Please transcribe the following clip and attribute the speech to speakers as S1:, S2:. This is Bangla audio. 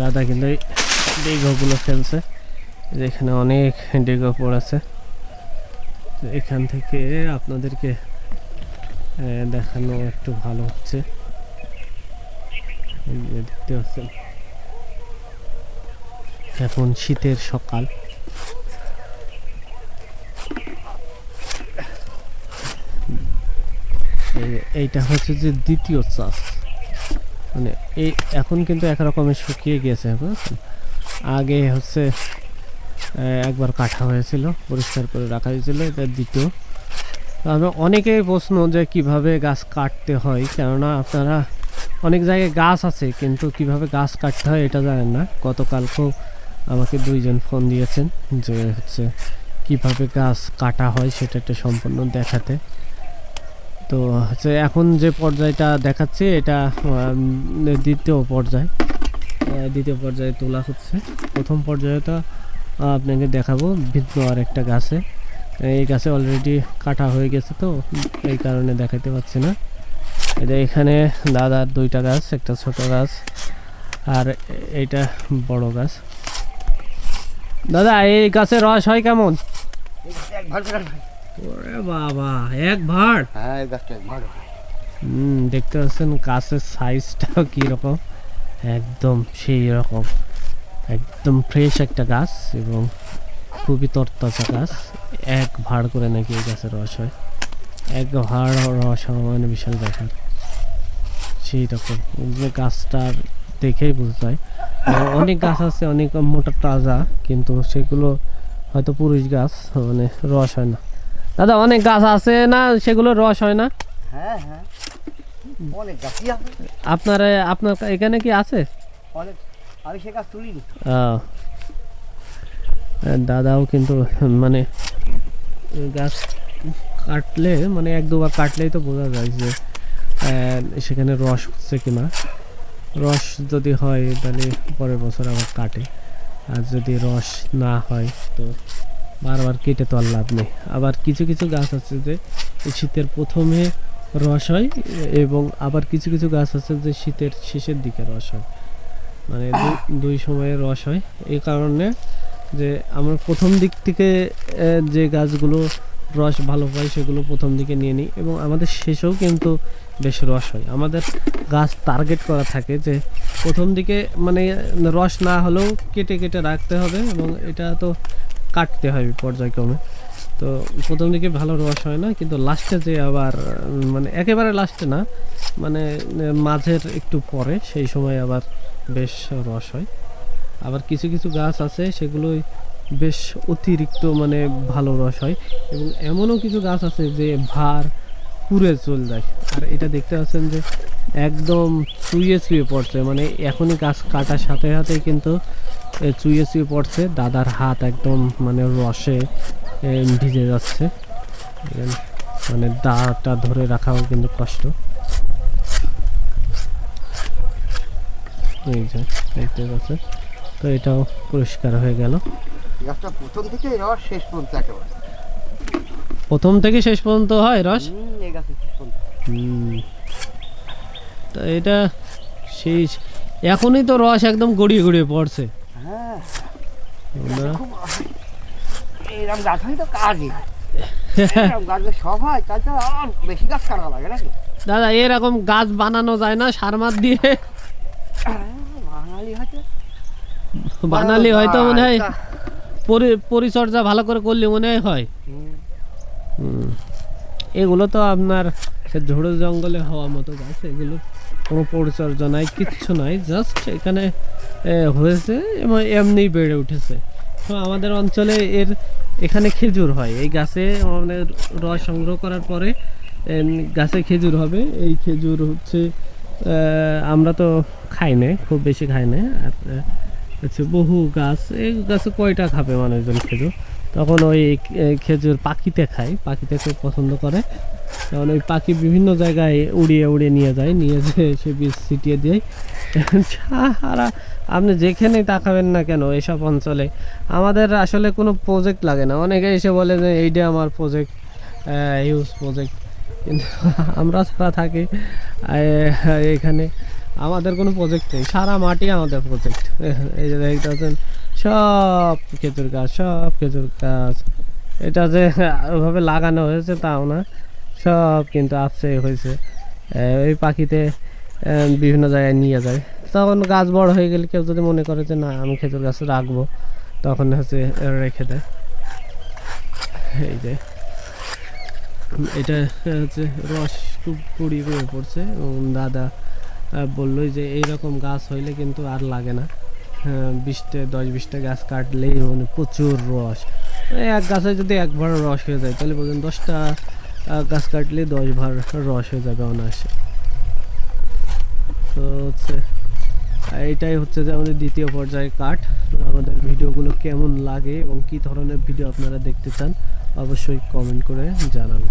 S1: দাদা কিন্তু ডিগোগুলো ফেলছে। যেখানে অনেক ডিগো পড়েছে। এখান থেকে আপনাদেরকে দেখানো একটু ভালো হচ্ছে। দেখতে পাচ্ছেন। এখন শীতের সকাল। এইটা হচ্ছে যে দ্বিতীয় চাষ। মানে এই এখন কিন্তু একরকমের শুকিয়ে গিয়েছে, বুঝেছেন? আগে হচ্ছে একবার কাটা হয়েছিল, পরিষ্কার করে রাখা হয়েছিল, এটা দ্বিতীয়। আমরা অনেকেই প্রশ্ন যে কীভাবে গাছ কাটতে হয়, কেননা আপনারা, অনেক জায়গায় গাছ আছে, কিন্তু কীভাবে গাছ কাটতে হয় এটা জানেন না। গতকালকেও আমাকে দুইজন ফোন দিয়েছেন যে হচ্ছে, কীভাবে গাছ কাটা হয় সেটা একটা সম্পূর্ণ দেখাতে। তো হচ্ছে এখন যে পর্যায়টা দেখাচ্ছে, এটা দ্বিতীয় পর্যায়। দ্বিতীয় পর্যায়ে তোলা হচ্ছে। প্রথম পর্যায়টা আপনাকে দেখাবো। ভিন্ন আর একটা গাছে। এই গাছে অলরেডি কাটা হয়ে গেছে তো, এই কারণে দেখাতে পাচ্ছি না। এটা এখানে দাদার দুইটা গাছ, একটা ছোট গাছ আর এইটা বড় গাছ। দাদা, এই গাছের রস হয় কেমন? ওরে বাবা এক ভাড়।
S2: হ্যাঁ এই এক ভাড়।
S1: হুম দেখতে পাচ্ছেন গাছের সাইজটাও কীরকম? একদম সেই রকম। একদম ফ্রেশ একটা গাছ এবং খুবই তরতাজা গাছ। এক ভাড় করে নাকি এই গাছের রস হয়। এক ভাড় রস হওয়া মানে বিশাল ব্যাপার। সেই রকম। যে গাছটার দেখেই বুঝতে হয় অনেক গাছ আছে অনেক মোটা তাজা কিন্তু সেগুলো হয়তো পুরুষ গাছ মানে রস হয় না। দাদা অনেক গাছ আছে না? সেগুলো রস হয় না?
S2: হ্যাঁ হ্যাঁ। অনেক গাছই আছে।
S1: আপনার আপনার এখানে কি আছে?
S2: অনেক। আমি সে গাছ তুলিনি।
S1: দাদাও কিন্তু মানে গাছ কাটলে মানে এক দুবার কাটলেই তো বোঝা যায় যে সেখানে রস হচ্ছে কিনা। রস যদি হয় তাহলে পরের বছর আবার কাটে। আর যদি রস না হয় তো বারবার কেটে তো আর লাভ নেই। আবার কিছু কিছু গাছ আছে যে শীতের প্রথমে রস হয় এবং আবার কিছু কিছু গাছ আছে যে শীতের শেষের দিকে রস হয়। মানে দুই সময়ে রস হয়। এই কারণে যে আমরা প্রথম দিক থেকে যে গাছগুলো রস ভালো পাই সেগুলো প্রথম দিকে নিয়ে নিই এবং আমাদের শেষেও কিন্তু বেশ রস হয়। আমাদের গাছ টার্গেট করা থাকে যে প্রথম দিকে মানে রস না হলেও কেটে কেটে রাখতে হবে এবং এটা তো কাটতে হয় পর্যায়ক্রমে। তো প্রথম দিকে ভালো রস হয় না, কিন্তু লাস্টে যে আবার মানে একেবারে লাস্টে না মানে মাঝের একটু পরে সেই সময় আবার বেশ রস হয়। আবার কিছু কিছু গাছ আছে, সেগুলোই বেশ অতিরিক্ত মানে ভালো রস হয়। এবং এমনও কিছু গাছ আছে যে ভার পুড়ে চলে যায়। আর এটা দেখতে পাচ্ছেন যে একদম চুইয়ে চুইয়ে পড়ছে। মানে এখনই গাছ কাটার সাথে সাথেই কিন্তু চুইয়ে চুইয়ে পড়ছে। দাদার হাত একদম মানে রসে ভিজে যাচ্ছে। মানে দাটা ধরে রাখাও কিন্তু কষ্ট। এই যে দেখতে পাচ্ছেন? তো এটাও পরিষ্কার হয়ে গেল।
S2: প্রথম থেকে রস শেষ পর্যন্ত একেবারে।
S1: প্রথম থেকে শেষ পর্যন্ত হয় রস?
S2: শেষ
S1: তো এটা সেই এখনই তো রস একদম গড়িয়ে গড়িয়ে পড়ছে।
S2: এইরকম গাছ হয় তো কাজই। হয়
S1: দাদা এরকম গাছ বানানো যায় না সার মার দিয়ে। বানালে হয়তো মনে হয় পরিচর্যা ভালো করে করলে মনে হয়। এগুলো তো আপনার সে ঝোড়ো জঙ্গলে হওয়া মতো গাছ এগুলো কোনো পরিচর্যা নাই কিচ্ছু নাই জাস্ট এখানে হয়েছে এবং এমনিই বেড়ে উঠেছে। তো আমাদের অঞ্চলে এর, এখানে খেজুর হয়। এই গাছে মানে রস সংগ্রহ করার পরে গাছে খেজুর হবে। এই খেজুর হচ্ছে আমরা তো খাই না খুব বেশি খাই না আর হচ্ছে বহু গাছ, এই গাছে কয়টা খাবে মানুষজন খেজুর? তখন ওই খেজুর পাখিতে খায়। পাখিতে খুব পছন্দ করে। তখন ওই পাখি বিভিন্ন জায়গায় উড়িয়ে উড়িয়ে নিয়ে যায়। নিয়ে যেয়ে সে বীজ ছিটিয়ে দেয়। সারা আপনি যেখানেই তাকাবেন না কেন এসব অঞ্চলে? আমাদের আসলে কোনো প্রজেক্ট লাগে না। অনেকে এসে বলে যে, এইটা আমার প্রজেক্ট হিউজ প্রজেক্ট কিন্তু আমরা যারা থাকি এখানে আমাদের কোনো প্রজেক্ট নেই। সারা মাটি আমাদের প্রজেক্ট এই যে দেখতে পাচ্ছেন সব খেজুর গাছ, সব খেজুর গাছ। এটা যে ওইভাবে লাগানো হয়েছে তাও না, সব কিন্তু আছে, হয়েছে। এই পাখিতে বিভিন্ন জায়গায় নিয়ে যায়। তখন গাছ বড় হয়ে গেলে কেউ যদি মনে করে যে না আমি খেজুর গাছ রাখব তখন হচ্ছে রেখে দেয়। এই যে। এটা হচ্ছে রস খুব কুড়ি হয়ে পড়ছে এবং দাদা বলল যে এইরকম গাছ হইলে কিন্তু আর লাগে না। হ্যাঁ, বিশটা দশ বিশটা গাছ কাটলেই মানে প্রচুর রস। এক গাছে যদি এক ভার রস হয়ে যায় তাহলে বলছেন দশটা গাছ কাটলে দশ ভার রস হয়ে যাবে অনায়াসে। তো হচ্ছে এইটাই হচ্ছে যে আমাদের দ্বিতীয় পর্যায়ে কাট আমাদের ভিডিওগুলো কেমন লাগে এবং কি ধরনের ভিডিও আপনারা দেখতে চান, অবশ্যই কমেন্ট করে জানান